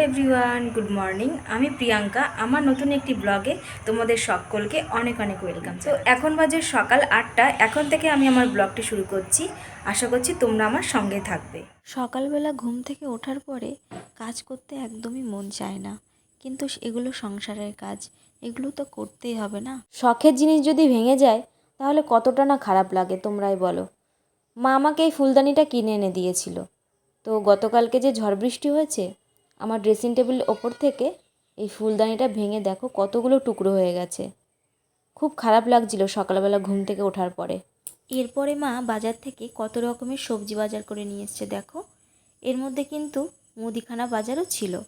Everyone, good morning. আমি প্রিয়াঙ্কা। আমার নতুন একটি ব্লগে তোমাদের সকলকে অনেক অনেক ওয়েলকাম। তো এখন বাজে সকাল আটটা। এখন থেকে আমি আমার ব্লগটি শুরু করছি। আশা করছি তোমরা আমার সঙ্গে থাকবে। সকালবেলা ঘুম থেকে ওঠার পরে কাজ করতে একদমই মন চায় না। কিন্তু এগুলো সংসারের কাজ। এগুলো তো করতেই হবে না। শখের জিনিস যদি ভেঙে যায়, তাহলে কতটা না খারাপ লাগে তোমরাই বলো। মা আমাকে এই ফুলদানিটা কিনে এনে দিয়েছিল। তো গতকালকে যে ঝড় বৃষ্টি হয়েছে আমার ড্রেসিং টেবিল ওপর থেকে এই ফুলদানিটা ভেঙে দেখো কতগুলো টুকরো হয়ে গেছে। খুব খারাপ লাগছিল সকালবেলা ঘুম থেকে ওঠার পরে। এরপরে মা বাজার থেকে কত রকমের সবজি বাজার করে নিয়ে এসছে দেখো। এর মধ্যে কিন্তু মুদিখানা বাজারও ছিল।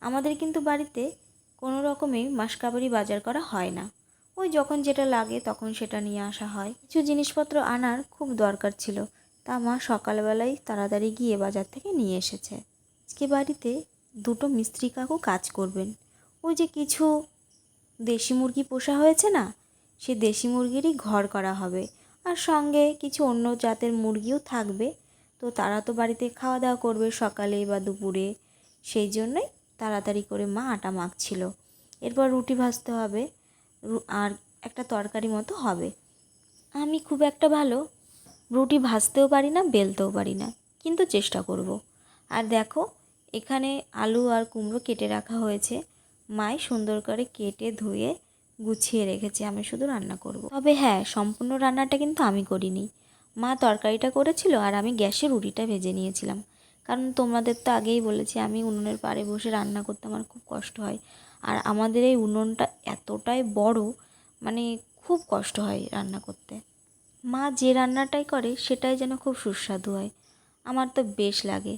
আমাদের কিন্তু বাড়িতে কোনো রকমই মাসকাবারি বাজার করা হয় না। ওই যখন যেটা লাগে তখন সেটা নিয়ে আসা হয়। কিছু জিনিসপত্র আনার খুব দরকার ছিল। তা মা সকালবেলায় তাড়াতাড়ি গিয়ে বাজার থেকে নিয়ে এসেছে। আজকে বাড়িতে দুটো মিস্ত্রি কাকু কাজ করবেন। ওই যে কিছু দেশি মুরগি পোষা হয়েছে না, সে দেশি মুরগিরই ঘর করা হবে। আর সঙ্গে কিছু অন্য জাতের মুরগিও থাকবে। তো তারা তো বাড়িতে খাওয়া দাওয়া করবে সকালে বা দুপুরে। সেই জন্যই তাড়াতাড়ি করে মা আটা মাখছিল। এরপর রুটি ভাজতে হবে। আর একটা তরকারি মতো হবে। আমি খুব একটা ভালো রুটি ভাজতেও পারি না, বেলতেও পারি না। কিন্তু চেষ্টা করব। আর দেখো এখানে আলু আর কুমড়ো কেটে রাখা হয়েছে। মাই সুন্দর করে কেটে ধুয়ে গুছিয়ে রেখেছে। আমি শুধু রান্না করব। তবে হ্যাঁ সম্পূর্ণ রান্নাটা কিন্তু আমি করিনি। মা তরকারিটা করেছিল আর আমি গ্যাসে রুটিটা ভেজে নিয়েছিলাম। কারণ তোমাদের তো আগেই বলেছি, আমি উনুনের পাড়ে বসে রান্না করতে আমার খুব কষ্ট হয়। আর আমাদের এই উনুনটা এতটাই বড় মানে খুব কষ্ট হয় রান্না করতে। মা যে রান্নাটাই করে, সেটাই যেন খুব সুস্বাদু হয়। আমার তো বেশ লাগে।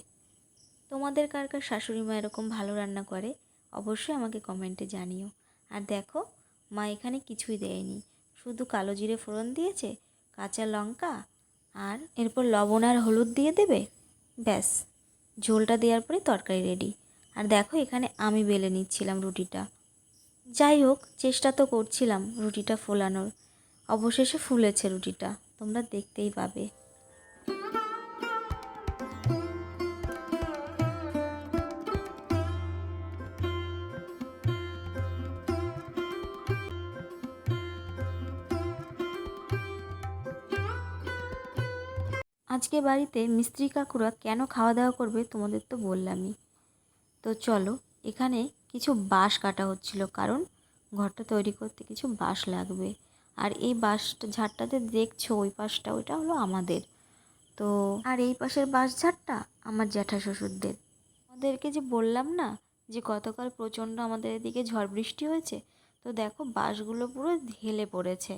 তোমাদের কার কার শাশুড়ি মা এরকম ভালো রান্না করে? অবশ্যই আমাকে কমেন্টে জানিও। আর দেখো, মা এখানে কিছুই দেয়নি। শুধু কালো জিরে ফোড়ন দিয়েছে, কাঁচা লঙ্কা, আর এরপর লবণ আর হলুদ দিয়ে দেবে? ব্যাস। ঝোলটা দেওয়ার পরে তরকারি রেডি আর দেখো, এখানে আমি বেলে নিচ্ছিলাম রুটিটা। যাই হোক, চেষ্টা তো করছিলাম রুটিটা ফোলানোর। অবশেষে ফুলেছে রুটিটা। তোমরা দেখতেই পাবে। আজকে বাড়িতে মিস্ত্রি কাকুরা কেন খাওয়া দাওয়া করবে তোমাদের তো বললামই। তো চলো, এখানে কিছু বাঁশ কাটা হচ্ছিল, কারণ ঘরটা তৈরি করতে কিছু বাঁশ লাগবে। আর এই বাঁশটা ঝাড়টাতে দেখছ, ওই পাশটা ওইটা হলো আমাদের। তো আর এই পাশের বাঁশ ঝাড়টা আমার জ্যাঠা শ্বশুরদের। আমাদেরকে যে বললাম না, যে গতকাল প্রচণ্ড আমাদের এদিকে ঝড় বৃষ্টি হয়েছে, তো দেখো বাঁশগুলো পুরো ঢেলে পড়েছে।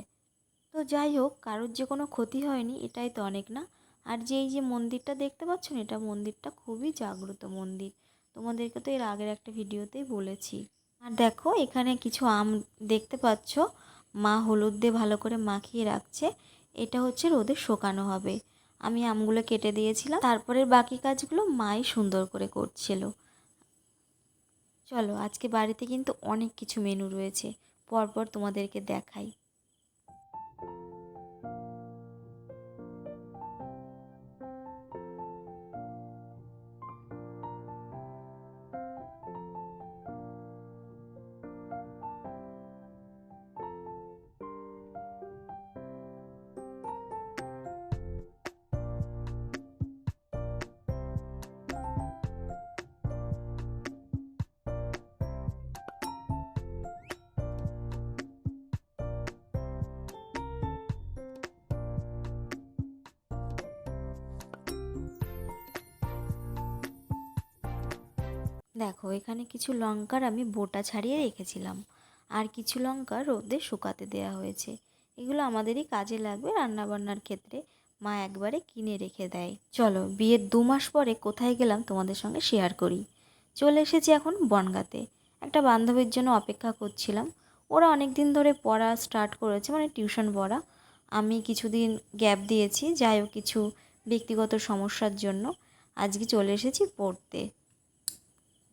তো যাই হোক, কারোর যে কোনো ক্ষতি হয়নি, এটাই তো অনেক না? আর যে এই যে মন্দিরটা দেখতে পাচ্ছ এটা মন্দিরটা খুবই জাগ্রত মন্দির। তোমাদেরকে তো এর আগের একটা ভিডিওতেই বলেছি। আর দেখো, এখানে কিছু আম দেখতে পাচ্ছ। মা হলুদ দিয়ে ভালো করে মাখিয়ে রাখছে। এটা হচ্ছে রোদে শোকানো হবে। আমি আমগুলো কেটে দিয়েছিলাম। তারপরের বাকি কাজগুলো মাই সুন্দর করে করছিল। চলো, আজকে বাড়িতে কিন্তু অনেক কিছু মেনু রয়েছে। পরপর তোমাদেরকে দেখাই। দেখো, এখানে কিছু লঙ্কার আমি বোটা ছাড়িয়ে রেখেছিলাম। আর কিছু লঙ্কা রোদে শুকাতে দেওয়া হয়েছে। এগুলো আমাদেরই কাজে লাগবে রান্নাবান্নার ক্ষেত্রে। মা একবারে কিনে রেখে দেয়। চলো, বিয়ের দু মাস পরে কোথায় গেলাম তোমাদের সঙ্গে শেয়ার করি। চলে এসেছি এখন বনগাতে। একটা বান্ধবীর জন্য অপেক্ষা করছিলাম। ওরা অনেক দিন ধরে পড়া স্টার্ট করেছে মানে টিউশন পড়া। আমি কিছুদিন গ্যাপ দিয়েছি, যাই হোক কিছু ব্যক্তিগত সমস্যার জন্য। আজকে চলে এসেছি পড়তে।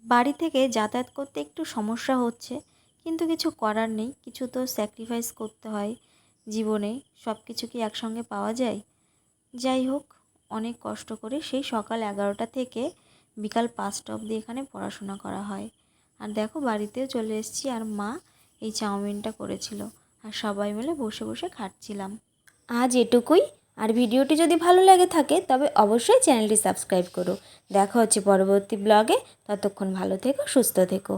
বাড়ি থেকে যাতায়াত করতে একটু সমস্যা হচ্ছে, কিন্তু কিছু করার নেই। কিছু তো স্যাক্রিফাইস করতে হয় জীবনে। সব কিছু কি একসঙ্গে পাওয়া যায়? যাই হোক, অনেক কষ্ট করে সেই সকাল এগারোটা থেকে বিকাল পাঁচটা অবধি এখানে পড়াশোনা করা হয়। আর দেখো, বাড়িতেও চলে এসেছি আর মা এই চাউমিনটা করেছিল। আর সবাই মিলে বসে বসে খাচ্ছিলাম। আজ এটুকুই। আর ভিডিওটি যদি ভালো লাগে থাকে, তবে অবশ্যই চ্যানেলটি সাবস্ক্রাইব করো। দেখা হচ্ছে পরবর্তী ব্লগে। ততক্ষণ ভালো থেকো, সুস্থ থেকো।